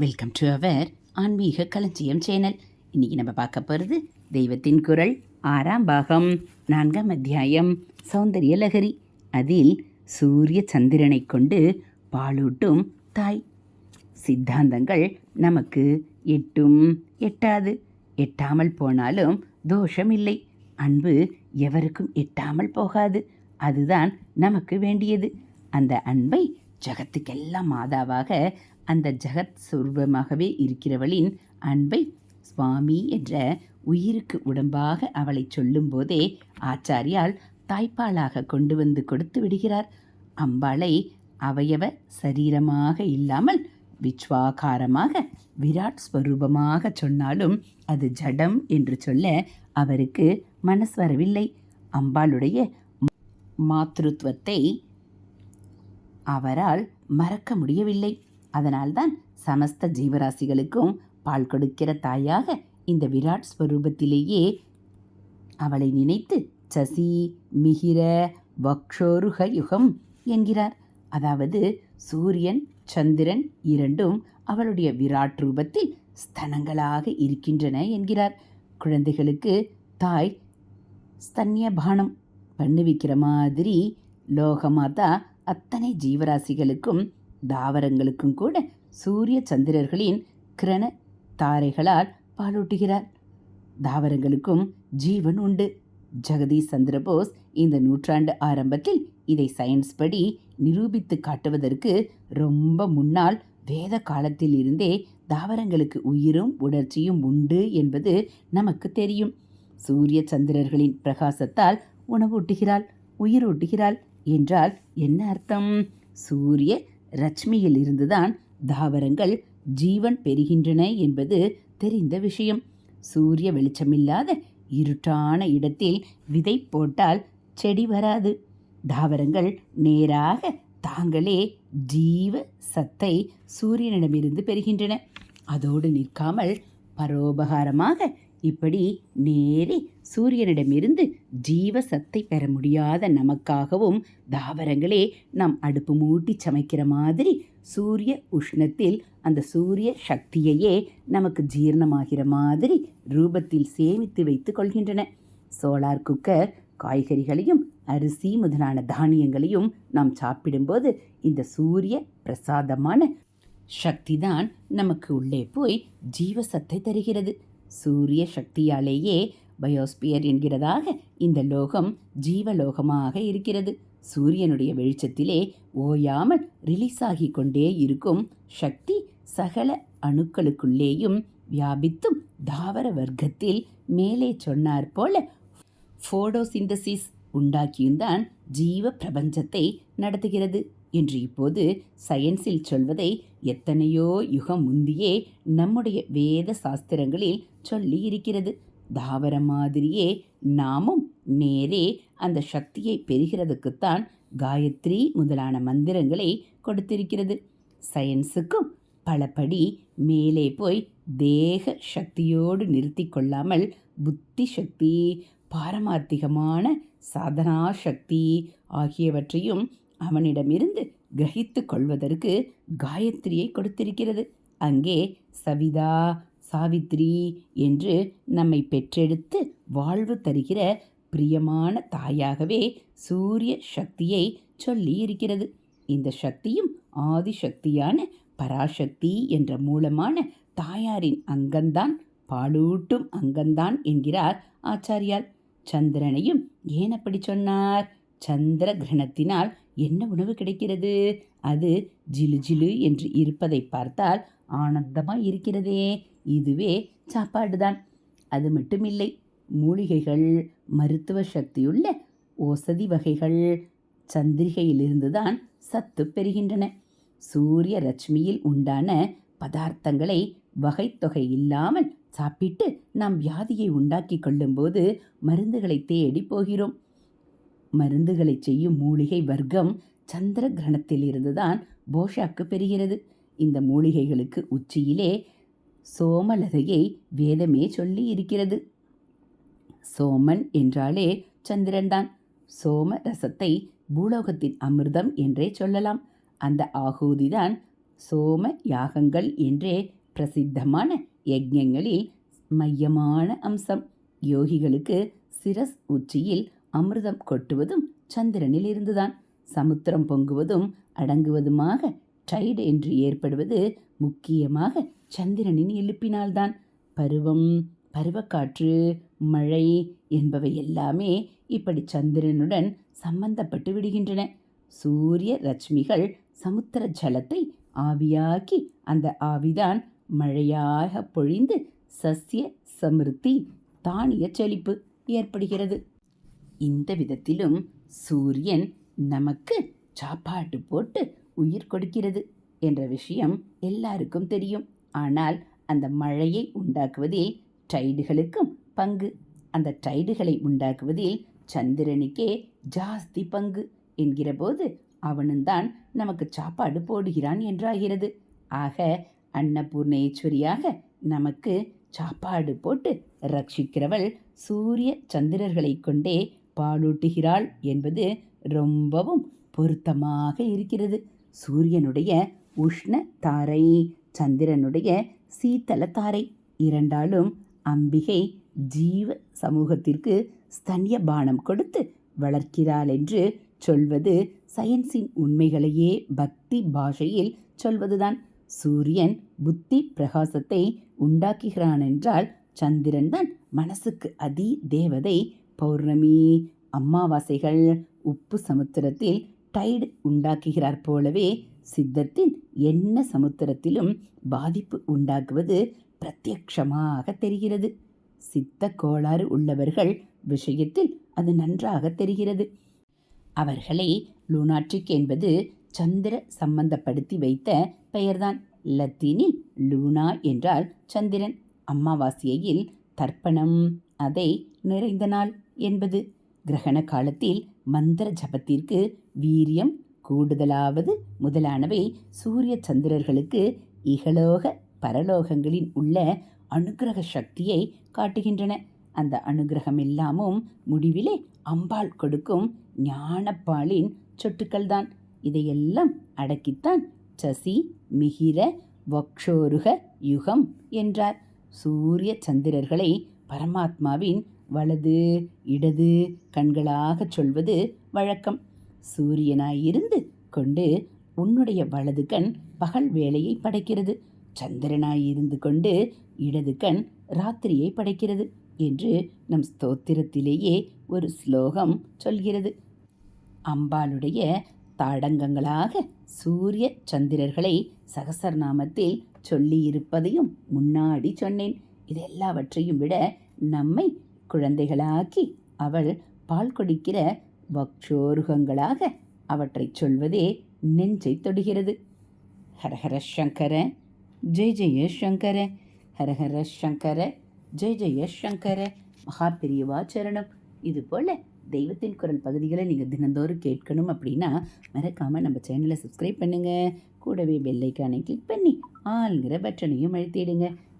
Welcome to our ஆன்மீக களஞ்சியம் channel. இன்னைக்கு நம்ம பார்க்க போகிறது தெய்வத்தின் குரல் ஆறாம் பாகம் நான்காம் அத்தியாயம் சௌந்தரிய லகரி அதில் சூரிய சந்திரனை கொண்டு பாலூட்டும் தாய். சித்தாந்தங்கள் நமக்கு எட்டும் எட்டாது. எட்டாமல் போனாலும் தோஷமில்லை. அன்பு எவருக்கும் எட்டாமல் போகாது. அதுதான் நமக்கு வேண்டியது. அந்த அன்பை ஜகத்துக்கெல்லாம் மாதாவாக அந்த ஜகத் சுரூபமாகவே இருக்கிறவளின் அன்பை சுவாமி என்ற உயிருக்கு உடம்பாக அவளை சொல்லும்போதே ஆச்சாரியால் தாய்ப்பாலாக கொண்டு வந்து கொடுத்து விடுகிறார். அம்பாளை அவயவ சரீரமாக இல்லாமல் விச்வாகாரமாக விராட் ஸ்வரூபமாக சொன்னாலும் அது ஜடம் என்று சொல்ல அவருக்கு மனசு வரவில்லை. அம்பாளுடைய மாத்ருத்வத்தை அவரால் மறக்க முடியவில்லை. அதனால்தான் சமஸ்த ஜீவராசிகளுக்கும் பால் கொடுக்கிற தாயாக இந்த விராட் ஸ்வரூபத்திலேயே அவளை நினைத்து சசி மிகிர வக்ஷோருக யுகம் என்கிறார். அதாவது சூரியன் சந்திரன் இரண்டும் அவளுடைய விராட் ரூபத்தில் ஸ்தனங்களாக இருக்கின்றன என்கிறார். குழந்தைகளுக்கு தாய் ஸ்தன்யபானம் பண்ணுவிக்கிற மாதிரி லோகமாதா அத்தனை ஜீவராசிகளுக்கும் தாவரங்களுக்கும் கூட சூரிய சந்திரர்களின் கிரண தாரைகளால் பாலூட்டுகிறார். தாவரங்களுக்கும் ஜீவன் உண்டு. ஜெகதீஷ் சந்திரபோஸ் இந்த நூற்றாண்டு ஆரம்பத்தில் இதை சயின்ஸ் படி நிரூபித்து காட்டுவதற்கு ரொம்ப முன்னால் வேத காலத்தில் இருந்தே தாவரங்களுக்கு உயிரும் உணர்ச்சியும் உண்டு என்பது நமக்கு தெரியும். சூரிய சந்திரர்களின் பிரகாசத்தால் உணவூட்டுகிறாள் உயிரூட்டுகிறாள் என்றால் என்ன அர்த்தம்? சூரிய ரட்சுமியில் இருந்துதான் தாவரங்கள் ஜீவன் பெறுகின்றன என்பது தெரிந்த விஷயம். சூரிய வெளிச்சமில்லாத இருட்டான இடத்தில் விதை போட்டால் செடி வராது. தாவரங்கள் நேராக தாங்களே ஜீவ சத்தை சூரியனிடமிருந்து பெறுகின்றன. அதோடு நிற்காமல் பரோபகாரமாக இப்படி நேரே சூரியனிடமிருந்து ஜீவ சத்தை பெற முடியாத நமக்காகவும் தாவரங்களே நாம் அடுப்பு மூட்டி சமைக்கிற மாதிரி சூரிய உஷ்ணத்தில் அந்த சூரிய சக்தியையே நமக்கு ஜீரணமாகிற மாதிரி ரூபத்தில் சேமித்து வைத்து கொள்கின்றன. சோலார் குக்கர் காய்கறிகளையும் அரிசி முதலான தானியங்களையும் நாம் சாப்பிடும்போது இந்த சூரிய பிரசாதமான சக்திதான் நமக்கு உள்ளே போய் ஜீவசத்தை தருகிறது. சூரிய சக்தியாலேயே பயோஸ்பியர் என்கிறதாக இந்த லோகம் ஜீவலோகமாக இருக்கிறது. சூரியனுடைய வெளிச்சத்திலே ஓயாமல் ரிலீஸ் ஆகி கொண்டே இருக்கும் சக்தி சகல அணுக்களுக்குள்ளேயும் வியாபித்தும் தாவர வர்க்கத்தில் மேலே சொன்னார் போல ஃபோடோசிந்தசிஸ் உண்டாக்கியும்தான் ஜீவ பிரபஞ்சத்தை நடத்துகிறது. என்று இப்போது சயின்ஸில் சொல்வதை எத்தனையோ யுகம் முந்தியே நம்முடைய வேத சாஸ்திரங்களில் சொல்லி இருக்கிறது. தாவர மாதிரியே நாமும் நேரே அந்த சக்தியை பெறுகிறதுக்குத்தான் காயத்ரி முதலான மந்திரங்களை கொடுத்திருக்கிறது. சயின்ஸுக்கும் பலபடி மேலே போய் தேக சக்தியோடு நிறுத்தி கொள்ளாமல் புத்தி சக்தி பாரமார்த்திகமான சாதனா சக்தி ஆகியவற்றையும் அவனிடமிருந்து கிரகித்து கொள்வதற்கு காயத்ரியை கொடுத்திருக்கிறது. அங்கே சவிதா சாவித்ரி என்று நம்மை பெற்றெடுத்து வாழ்வு தருகிற பிரியமான தாயாகவே சூரிய சக்தியை சொல்லி இருக்கிறது இந்த சக்தியும் ஆதிசக்தியான பராசக்தி என்ற மூலமான தாயாரின் அங்கந்தான் பாலூட்டும் அங்கந்தான் என்கிறார் ஆச்சாரியால். சந்திரனையும் ஏன் அப்படி சொன்னார்? சந்திர கிரகணத்தினால் என்ன உணவு கிடைக்கிறது? அது ஜிலு ஜிலு என்று இருப்பதை பார்த்தால் ஆனந்தமாக இருக்கிறதே. இதுவே சாப்பாடுதான். அது மட்டுமில்லை மூலிகைகள் மருத்துவ சக்தியுள்ள ஓசதி வகைகள் சந்திரிகையிலிருந்து தான் சத்து பெறுகின்றன. சூரிய ரஷ்மியில் உண்டான பதார்த்தங்களை வகைத்தொகை இல்லாமல் சாப்பிட்டு நாம் வியாதியை உண்டாக்கி கொள்ளும்போது மருந்துகளை தேடி போகிறோம். மருந்துகளை செய்யும் மூலிகை வர்க்கம் சந்திர கிரகணத்திலிருந்து தான் போஷாக்கு பெறுகிறது. இந்த மூலிகைகளுக்கு உச்சியிலே சோமலதையை வேதமே சொல்லி இருக்கிறது சோமன் என்றாலே சந்திரன்தான். சோம ரசத்தை பூலோகத்தின் அமிர்தம் என்றே சொல்லலாம். அந்த ஆகூதிதான் சோம யாகங்கள் என்றே பிரசித்தமான யஜ்யங்களில் மையமான அம்சம். யோகிகளுக்கு சிரஸ் உச்சியில் அமிர்தம் கொட்டுவதும் சந்திரனில் இருந்துதான். சமுத்திரம் பொங்குவதும் அடங்குவதுமாக டைடு என்று ஏற்படுவது முக்கியமாக சந்திரனின் எழுப்பினால்தான். பருவம் பருவக்காற்று மழை என்பவை எல்லாமே இப்படி சந்திரனுடன் சம்பந்தப்பட்டு விடுகின்றன. சூரிய ரஷ்மிகள் சமுத்திர ஜலத்தை ஆவியாக்கி அந்த ஆவிதான் மழையாக பொழிந்து சஸ்ய சமிருத்தி தானிய செழிப்பு ஏற்படுகிறது. இந்த விதத்திலும் சூரியன் நமக்கு சாப்பாடு போட்டு உயிர் கொடுக்கிறது என்ற விஷயம் எல்லாருக்கும் தெரியும். ஆனால் அந்த மழையை உண்டாக்குவதில் டைடுகளுக்கும் பங்கு. அந்த டைடுகளை உண்டாக்குவதில் சந்திரனுக்கே ஜாஸ்தி பங்கு என்கிறபோது அவனுந்தான் அவனும்தான் நமக்கு சாப்பாடு போடுகிறான் என்றாகிறது. ஆக அன்னபூர்ணேஸ்வரியாக நமக்கு சாப்பாடு போட்டு ரட்சிக்கிறவள் சூரிய சந்திரர்களை கொண்டே பாலூட்டுகிறாள் என்பது ரொம்பவும் பொருத்தமாக இருக்கிறது. சூரியனுடைய உஷ்ண தாரை சந்திரனுடைய சீத்தல தாரை இரண்டாலும் அம்பிகை ஜீவ சமூகத்திற்கு ஸ்தன்ய பானம் கொடுத்து வளர்க்கிறாள் என்று சொல்வது சயின்ஸின் உண்மைகளையே பக்தி பாஷையில் சொல்வதுதான். சூரியன் புத்தி பிரகாசத்தை உண்டாக்குகிறான் என்றால் சந்திரன் தான் மனசுக்கு அதி தேவதை பௌர்ணமி அமாவாசைகள் உப்பு சமுத்திரத்தில் டைடு உண்டாக்குகிறார் போலவே சித்தத்தின் என்ன சமுத்திரத்திலும் பாதிப்பு உண்டாக்குவது பிரத்யக்ஷமாக தெரிகிறது. சித்த கோளாறு உள்ளவர்கள் விஷயத்தில் அது நன்றாக தெரிகிறது. அவர்களை லூனாட்ரிக் என்பது சந்திர சம்பந்தப்படுத்தி வைத்த பெயர்தான். லத்தீனில் லூனா என்றால் சந்திரன். அமாவாசையில் தர்ப்பணம் அதை நிறைந்த நாள் என்பது. கிரகண காலத்தில் மந்திர ஜபத்திற்கு வீரியம் கூடுதலாவது முதலானவை சூரிய சந்திரர்களுக்கு இகலோக பரலோகங்களில் உள்ள அனுகிரக சக்தியை காட்டுகின்றன. அந்த அனுகிரகம் எல்லாமும் முடிவிலே அம்பாள் கொடுக்கும் ஞானப்பாலின் சொட்டுக்கள்தான். இதையெல்லாம் அடக்கித்தான் சசி மிகிர வக்ஷோருக யுகம் என்றார். சூரிய சந்திரர்களை பரமாத்மாவின் வலது இடது கண்களாகச் சொல்வது வழக்கம். சூரியனாயிருந்து கொண்டு உன்னுடைய வலது கண் பகல் வேலையை படைக்கிறது. சந்திரனாயிருந்து கொண்டு இடது கண் ராத்திரியை படைக்கிறது என்று நம் ஸ்தோத்திரத்திலேயே ஒரு ஸ்லோகம் சொல்கிறது. அம்பாளுடைய தாடங்கங்களாக சூரிய சந்திரர்களை சகசரநாமத்தில் சொல்லியிருப்பதையும் முன்னாடி சொன்னேன். இது எல்லாவற்றையும் விட நம்மை குழந்தைகளாக்கி அவள் பால் குடிக்கிற வக்ஷோருகங்களாக அவற்றை சொல்வதே நெஞ்சை தொடுகிறது. ஹரஹர சங்கர ஜெய் ஜெய சங்கர ஹரஹர சங்கர ஜெய் ஜெய சங்கர. மகா பெரியவா சரணம். இது போல் தெய்வத்தின் குரல் பகுதிகளை நீங்கள் தினந்தோறும் கேட்கணும் அப்படின்னா மறக்காமல் நம்ம சேனலை சப்ஸ்கிரைப் பண்ணுங்கள் கூடவே பெல்லைக்கானை கிளிக் பண்ணி ஆளுங்கிற பட்டனையும் அழுத்திடுங்க.